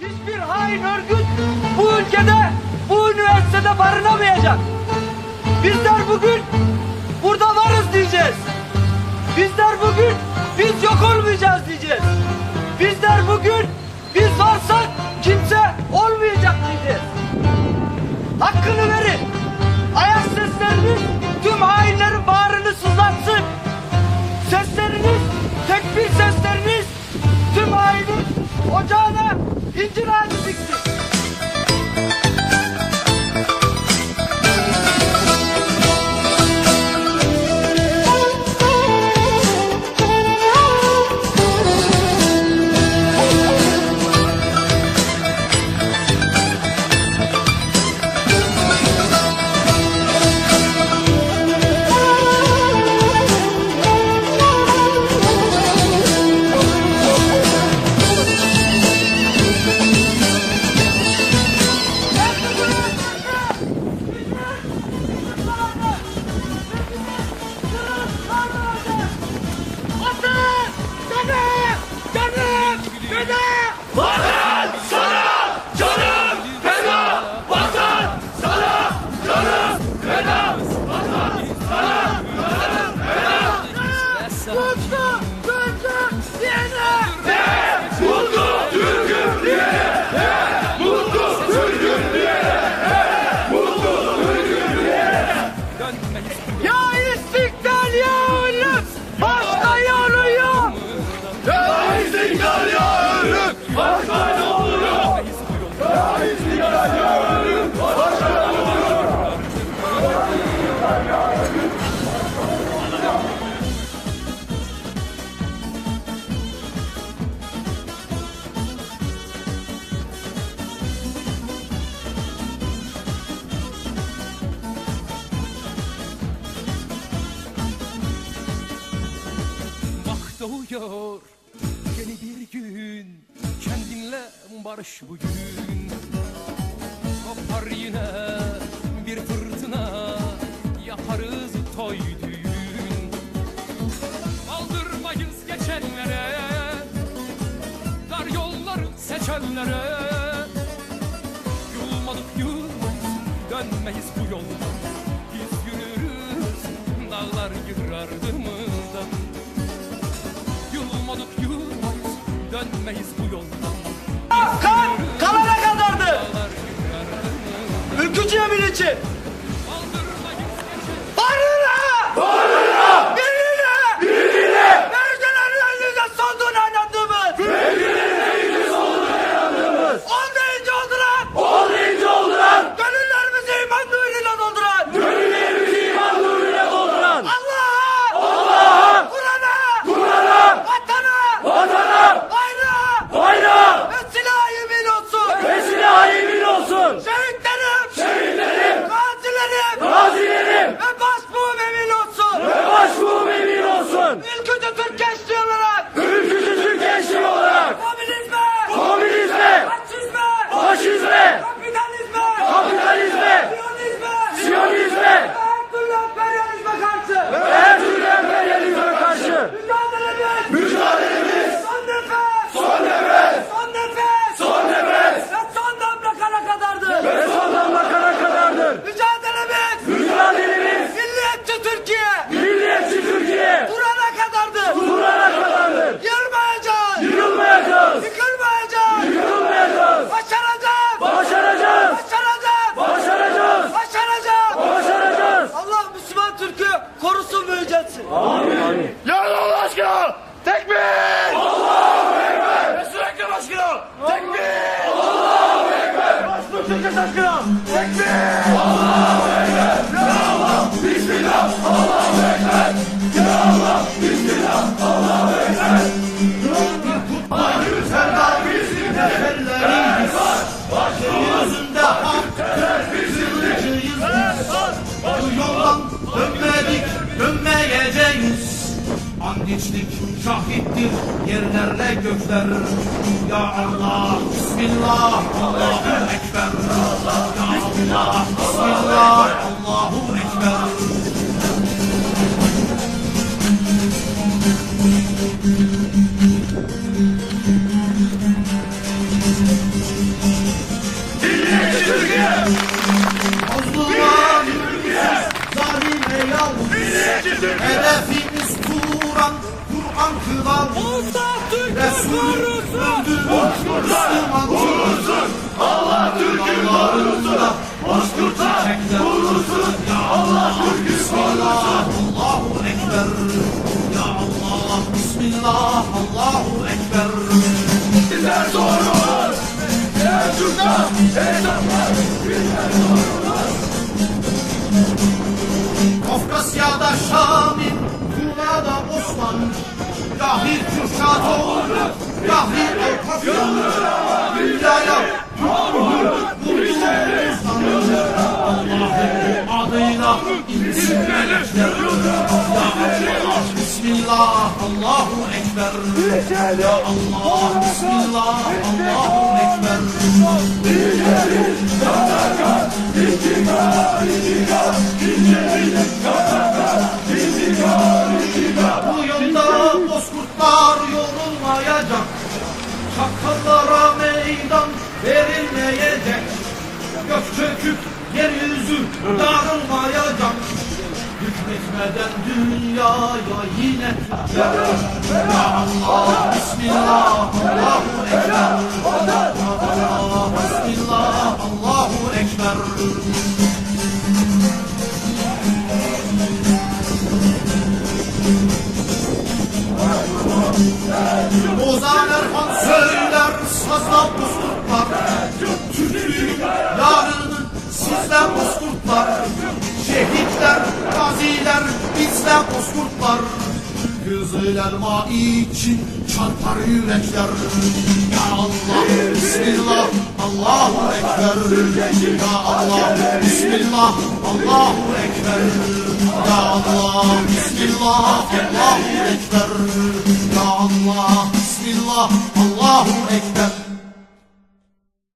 Hiçbir hain örgüt bu ülkede, bu üniversitede barınamayacak. Bizler bugün burada varız diyeceğiz. Bizler bugün biz yok olmayacağız diyeceğiz. Bizler bugün biz varsak kimse olmayacak diyeceğiz. Hakkını verin. Ayak sesleriniz tüm hainlerin bağrını sızlatsın. Sesleriniz, tekbir sesleriniz tüm hainin ocağına incir ağacı diksin. Ya doğuyor yeni bir gün Kendinle barış bugün. Kopar yine bir fırtına Yaparız toy düğün. Aldırmayız geçenlere Dar yolları seçenlere. Yılmadık yılmayız Dönmeyiz bu yoldan. Biz yürürüz Dağlar yıkar ardımızdan Yılmadık yılmayız Dönmeyiz bu yoldan Kan kalana kadardı. Dağlar yıkar ardımızdan Ülkücü yemin için. Iran! Yüceltsin. Ya Allah aşkına! Tekbir! Allahu Ekber! Resul Ekrem aşkına! Tekbir! Allahu Ekber! Başbuğ Türk'e aşkına! Şahittir. Yerlerle gökler Ya Allah. Bismillah. Allahu Ekber. Ya Allah. Bismillah Allahu Ekber! Hedefimiz Kur'an, Kur'an kılan Allah Türk'ü Resul korusun. Müslüman Vurulsun! Allah Türk'ü korusun! Bozkurtlar vurulsun! Allah Türk'ü korusun! Allahu Ekber Ya Allah Bismillah Allahu Ekber Dahi Kürşat oldu Dahi Alkafya Dünyaya Vurdu Allah'ın adıyla insin melekler Ya Allah Bismillah Allahu Ekber. Ya Allah Bismillah Allahu Ekber. Bu Hükmetmeden dünyaya yine Ya Allah Bismillah Allahu Ekber Allah Bismillah Allahu Ekber Ozan Erhan söyler sazla Türklüğün yarını sizler bozkurtlar. Şehitler, gaziler bizler bozkurtlar. Kızıl elma için çarpar yürekler. Ya Allah, Bismillah, Allahu Ekber. Ya Allah, Bismillah, Allahu Ekber. Ya Allah, Bismillah, Allahu Ekber. Ya Allah, Bismillah, Allahu Ekber